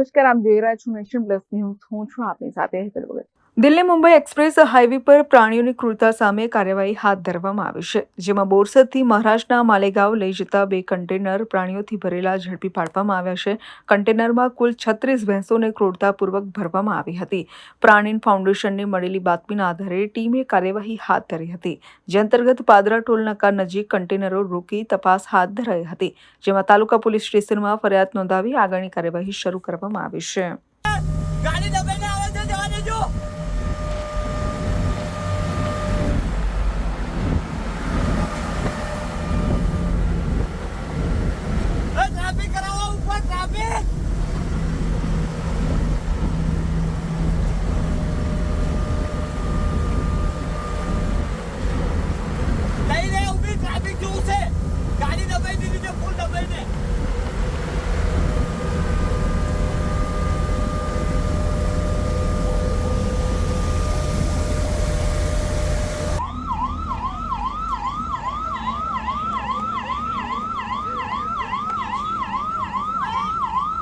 નમસ્કાર આપ જોઈ રહ્યા છો નેશન પ્લસ હું છું આપની સાથે હેતલ વગર દિલ્હી મુંબઈ એક્સપ્રેસ હાઈવે પર પ્રાણીઓની ક્રૂરતા સામે કાર્યવાહી હાથ ધરવામાં આવી છે, જેમાં બોરસદથી મહારાષ્ટ્રના માલેગાંવ લઈ જતા બે કન્ટેનર પ્રાણીઓથી ભરેલા ઝડપી પાડવામાં આવ્યા છે. કન્ટેનરમાં કુલ છત્રીસ ભેંસોને ક્રૂરતાપૂર્વક ભરવામાં આવી હતી. પ્રાણીન ફાઉન્ડેશનને મળેલી બાતમીના આધારે ટીમે કાર્યવાહી હાથ ધરી હતી, જે અંતર્ગત પાદરા ટોલ નાકા નજીક કન્ટેનરો રોકી તપાસ હાથ ધરાઈ હતી, જેમાં તાલુકા પોલીસ સ્ટેશનમાં ફરિયાદ નોંધાવી આગળની કાર્યવાહી શરૂ કરવામાં આવી છે જવા દેજો એ ટ્રાફિક કરાવો ઉપર ટ્રાફિક લઈ લે ઊભી ટ્રાફિક જોવું છે ગાડી દબાઈ દીધી છે ફૂલ દબાઈને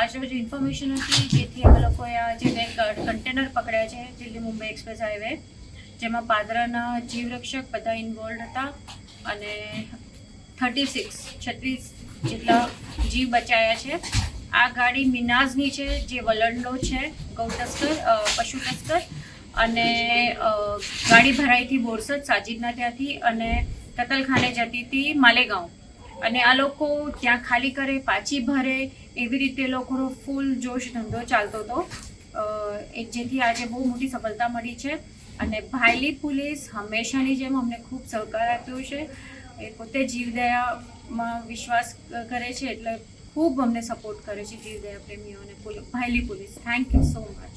આજરોજ ઇન્ફોર્મેશન હતી જેથી અમે લોકોએ આ જે કન્ટેનર પકડ્યા છે, દિલ્હી મુંબઈ એક્સપ્રેસ હાઈવે જેમાં પાદરાના જીવરક્ષક બધા ઇન્વોલ્વ હતા અને થર્ટી સિક્સ છત્રીસ જેટલા જીવ બચાયા છે. આ ગાડી મિનાઝની છે, જે વલણનો છે, ગૌ તસ્કર પશુ તસ્કર અને ગાડી ભરાઈથી બોરસદ, સાજીદના ત્યાંથી અને કતલખાને જતી હતી માલેગાંવ. અને આ લોકો ત્યાં ખાલી કરે, પાછી ભરે, એવી રીતે લોકોનો ફૂલ જોશ ધંધો ચાલતો હતો. જેથી આજે બહુ મોટી સફળતા મળી છે. અને ભાયલી પોલીસ હંમેશાની જેમ અમને ખૂબ સહકાર આપ્યો છે. એ પોતે જીવદયામાં વિશ્વાસ કરે છે એટલે ખૂબ અમને સપોર્ટ કરે છે જીવદયા પ્રેમીઓને Bhayli police. Thank you so much